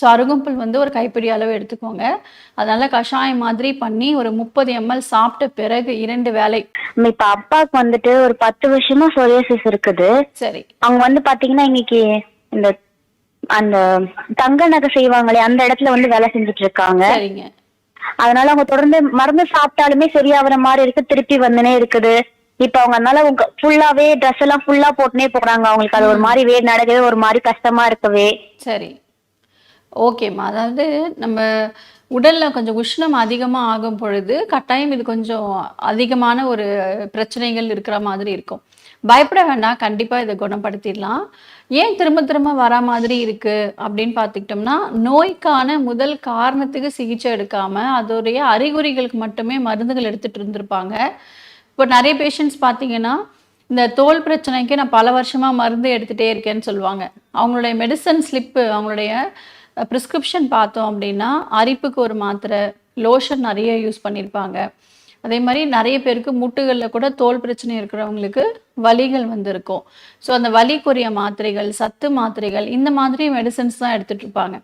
So அருகம்புல் வந்து ஒரு கைப்பிடி அளவு எடுத்துக்கோங்க. அதனால கஷாயம் மாதிரி பண்ணி ஒரு முப்பது எம்எல் சாப்பிட்ட பிறகு இரண்டு நம்ம இப்ப அப்பாவுக்கு வந்துட்டு ஒரு பத்து வருஷமா சொரியாசிஸ் இருக்குது. சரி. அவங்க வந்து பாத்தீங்கன்னா இன்னைக்கு இந்த அந்த தங்க நகை செய்வாங்களே அந்த இடத்துல வந்து வேலை செஞ்சுட்டு இருக்காங்க சரிங்க. அதனால அவங்க தொடர்ந்து மருந்து சாப்பிட்டாலுமே சரியாகிற மாதிரி இருக்கு திருப்பி வந்துனே இருக்குது. இப்ப அவங்க அதனால உங்க ஃபுல்லாவே ட்ரெஸ் எல்லாம் ஃபுல்லா போட்டுனே போறாங்க. அவங்களுக்கு அது ஒரு மாதிரி வேர் நடக்குது ஒரு மாதிரி கஷ்டமா இருக்கவே. சரி. ஓகேம்மா அதாவது நம்ம உடலில் கொஞ்சம் உஷ்ணம் அதிகமாக ஆகும் பொழுது கட்டாயம் இது கொஞ்சம் அதிகமான ஒரு பிரச்சனைகள் இருக்கிற மாதிரி இருக்கும். பயப்பட வேண்டாம். கண்டிப்பாக இதை குணப்படுத்திடலாம். ஏன் திரும்ப திரும்ப வர மாதிரி இருக்குது அப்படின்னு பார்த்துக்கிட்டோம்னா நோய்க்கான முதல் காரணத்துக்கு சிகிச்சை எடுக்காமல் அதோடைய அறிகுறிகளுக்கு மட்டுமே மருந்துகள் எடுத்துகிட்டு இருந்திருப்பாங்க. இப்போ நிறைய பேஷண்ட்ஸ் பார்த்தீங்கன்னா இந்த தோல் பிரச்சனைக்கு நான் பல வருஷமாக மருந்து எடுத்துகிட்டே இருக்கேன்னு சொல்லுவாங்க. அவங்களுடைய மெடிசன் ஸ்லிப்பு அவங்களுடைய ப்ரிஸ்கிரிப்ஷன் பார்த்தோம் அப்படின்னா அரிப்புக்கு ஒரு மாத்திரை லோஷன் நிறைய யூஸ் பண்ணியிருப்பாங்க அதே மாதிரி நிறைய பேருக்கு முட்டுகளில் கூட தோல் பிரச்சனை இருக்கிறவங்களுக்கு வலிகள் வந்திருக்கும். ஸோ அந்த வலிக்குரிய மாத்திரைகள் சத்து மாத்திரைகள் இந்த மாதிரி மெடிசன்ஸ் தான் எடுத்துகிட்டு இருப்பாங்க.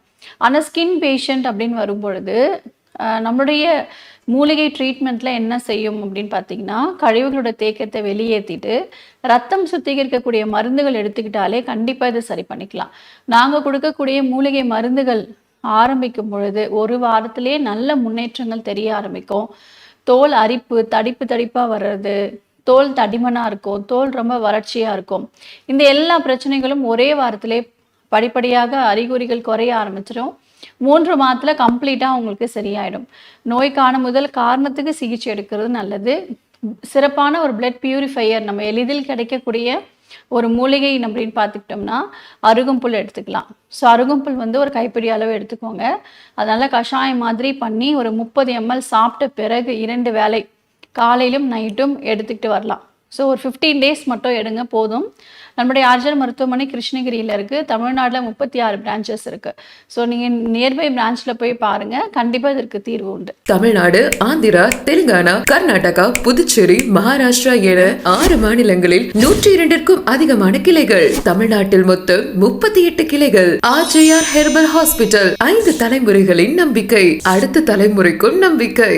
ஆனால் ஸ்கின் பேஷண்ட் அப்படின்னு வரும்பொழுது நம்மளுடைய மூலிகை ட்ரீட்மெண்ட்ல என்ன செய்யும் அப்படின்னு பார்த்தீங்கன்னா கழிவுகளோட தேக்கத்தை வெளியேற்றிட்டு ரத்தம் சுத்திகரிக்கக்கூடிய மருந்துகள் எடுத்துக்கிட்டாலே கண்டிப்பாக இதை சரி பண்ணிக்கலாம். நாங்கள் கொடுக்கக்கூடிய மூலிகை மருந்துகள் ஆரம்பிக்கும் பொழுது ஒரு வாரத்திலேயே நல்ல முன்னேற்றங்கள் தெரிய ஆரம்பிக்கும். தோல் அரிப்பு தடிப்பு தடிப்பாக வர்றது தோல் தடிமனாக இருக்கும் தோல் ரொம்ப வறட்சியாக இருக்கும். இந்த எல்லா பிரச்சனைகளும் ஒரே வாரத்திலே படிப்படியாக அறிகுறிகள் குறைய ஆரம்பிச்சிடும் மூன்று மாதத்தில் கம்ப்ளீட்டாக உங்களுக்கு சரியாயிடும். நோய்க்கான முதல் காரணத்துக்கு சிகிச்சை எடுக்கிறது நல்லது. சிறப்பான ஒரு பிளட் பியூரிஃபையர் நம்ம எளிதில் கிடைக்கக்கூடிய ஒரு மூலிகை அப்படின்னு பார்த்துக்கிட்டோம்னா அருகம்புல் எடுத்துக்கலாம். ஸோ அருகம்புல் வந்து ஒரு கைப்பிடி அளவு எடுத்துக்கோங்க. அதனால கஷாயம் மாதிரி பண்ணி ஒரு முப்பது எம்எல் சாப்பிட்ட பிறகு இரண்டு வேளை காலையிலும் நைட்டும் எடுத்துக்கிட்டு வரலாம். ஸோ ஒரு ஃபிஃப்டீன் டேஸ் மட்டும் எடுங்க போதும். நம்முடைய ஆர்ஜர் மருத்துவமனை கிருஷ்ணகிரியில் இருக்குது தமிழ்நாட்டில் முப்பத்தி ஆறு பிரான்ச்சஸ் இருக்குது ஸோ நீங்கள் நியர்பை பிரான்ச்சில் போய் பாருங்கள் கண்டிப்பாக இதற்கு தீர்வு உண்டு. தமிழ்நாடு ஆந்திரா தெலுங்கானா கர்நாடகா புதுச்சேரி மகாராஷ்டிரா என ஆறு மாநிலங்களில் நூற்றி இரண்டிற்கும் அதிகமான கிளைகள். தமிழ்நாட்டில் மொத்தம் முப்பத்தி எட்டு கிளைகள் ஆர்ஜேஆர் ஹெர்பல் ஹாஸ்பிட்டல் ஐந்து தலைமுறைகளின் நம்பிக்கை. அடுத்த தலைமுறைக்கும் நம்பிக்கை.